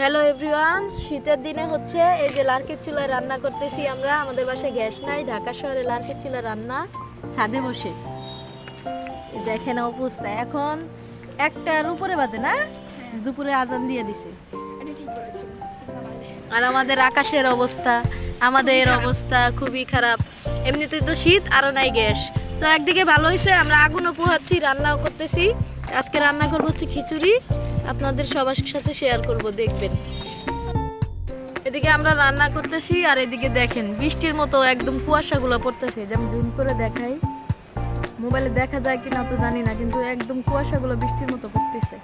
Hello everyone শীতের দিনে হচ্ছে এই যে লার্কের চুলায় রান্না করতেছি আমরা। আমাদের বাসায় গ্যাস নাই ঢাকা শহরে লার্কের চুলা রান্না ছাদে বসে। দেখেন অবস্থা। এখন একটার উপরে বাজে না? দুপুরে আজান দিয়ে দিছে। আর আমাদের আকাশের অবস্থা আমাদের অবস্থা খুবই খারাপ। এমনিতে তো শীত আরও নাই গ্যাস। তো একদিকে ভালো হয়েছে আমরা আগুনও পোহাচ্ছি রান্নাও করতেছি। আজকে রান্না করব হচ্ছে খিচুড়ি। আপনাদের সবার সাথে শেয়ার করব, দেখবেন। এদিকে আমরা রান্না করতেছি আর এদিকে দেখেন, বৃষ্টির মতো একদম কুয়াশাগুলো পড়তেছে। যেমন জুম করে দেখাই মোবাইলে দেখা যায় কিনা তো জানি না, কিন্তু একদম কুয়াশাগুলো বৃষ্টির মতো পড়তেছে।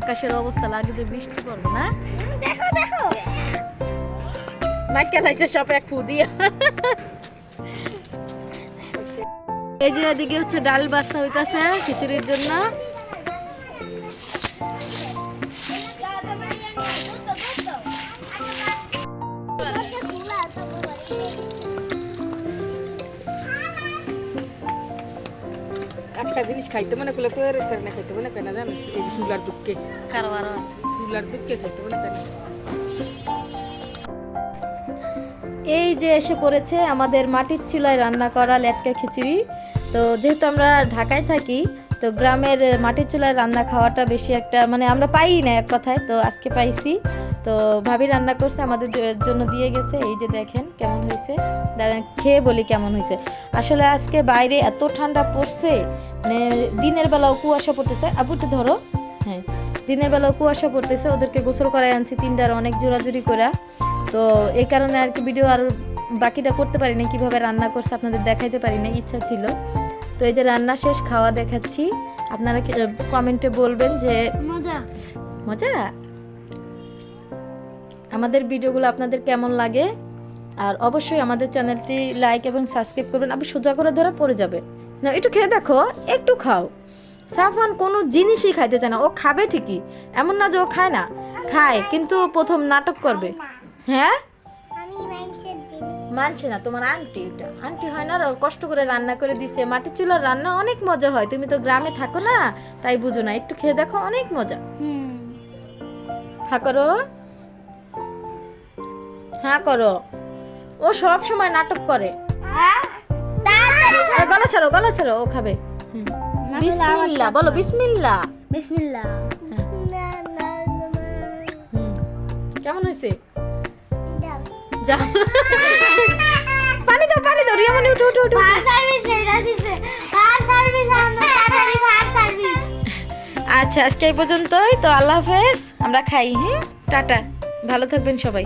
আকাশের অবস্থা লাগে যে বৃষ্টি পড়বে না। দেখো দেখো। নাকে সব এক ফু দিয়ে। এই যে এদিকে হচ্ছে ডাল বাসা হইতাছে খিচুড়ির জন্য। একটা জিনিস খাইতে মনে করলে তো এর খাইতে মনে জানিস? এই যে দুঃখে আছে। দুঃখে খাইতে মনে করে না। এই যে এসে পড়েছে আমাদের মাটির চুলায় রান্না করা লেটকা খিচুড়ি। তো যেহেতু আমরা ঢাকায় থাকি, তো গ্রামের মাটির চুলায় রান্না খাওয়াটা বেশি একটা মানে আমরা পাই না এক কথায়, তো আজকে পাইছি। তো ভাবি রান্না করছে, আমাদের জন্য দিয়ে গেছে। এই যে দেখেন কেমন হয়েছে। দাঁড়ান, খেয়ে বলি কেমন হয়েছে। আসলে আজকে বাইরে এত ঠান্ডা পড়ছে মানে দিনের বেলাও কুয়াশা পড়তেছে। আবু, একটু ধরো। হ্যাঁ দিনের বেলাও কুয়াশা পড়তেছে, ওদেরকে গোসল করাই আনছি, তিনটার অনেক জোরাজুরি করা তো এই কারণে আর কি ভিডিও আর বাকিটা করতে পারিনি কীভাবে রান্না করছে আপনাদের দেখাইতে পারিনি ইচ্ছা ছিল। তো এই যে রান্না শেষ খাওয়া দেখাচ্ছি। আপনারা কমেন্টে বলবেন যে মজা। মজা? আমাদের ভিডিওগুলো আপনাদের কেমন লাগে? আর অবশ্যই আমাদের চ্যানেলটি লাইক এবং সাবস্ক্রাইব করবেন। আপনি সোজা করে ধরে পড়ে যাবে। না একটু খেয়ে দেখো একটু খাও। সাফান কোনো জিনিসই খাইতে চায় না ও খাবে ঠিকই। এমন না যে ও খায় না খায় কিন্তু প্রথম নাটক করবে। হ্যাঁ? মানছে না তোমার আন্টি এটা। আন্টি হয় না কষ্ট করে রান্না করে দিছে। মাটির চুলার রান্না অনেক মজা হয়। তুমি তো গ্রামে থাকো না তাই বুঝো না। একটু খেয়ে দেখো অনেক মজা। হুম। হ্যাঁ করো। হ্যাঁ করো। ও সব সময় নাটক করে। হ্যাঁ? গলা ছাড়ো গলা ছাড়ো ও খাবে। বিসমিল্লা বলো বিসমিল্লা হুম। কেমন হয়েছে? যা। পানি দাও পানি দাও রিয়ামনি উঠো উঠো উঠো ফায়ার সার্ভিস দিছে। ফায়ার সার্ভিস আমরা তাড়াতাড়ি ফায়ার সার্ভিস আচ্ছা আজকে এই পর্যন্তই। তো আল্লাহ হাফেজ আমরা খাই হ্যাঁ? টাটা। ভালো থাকবেন সবাই।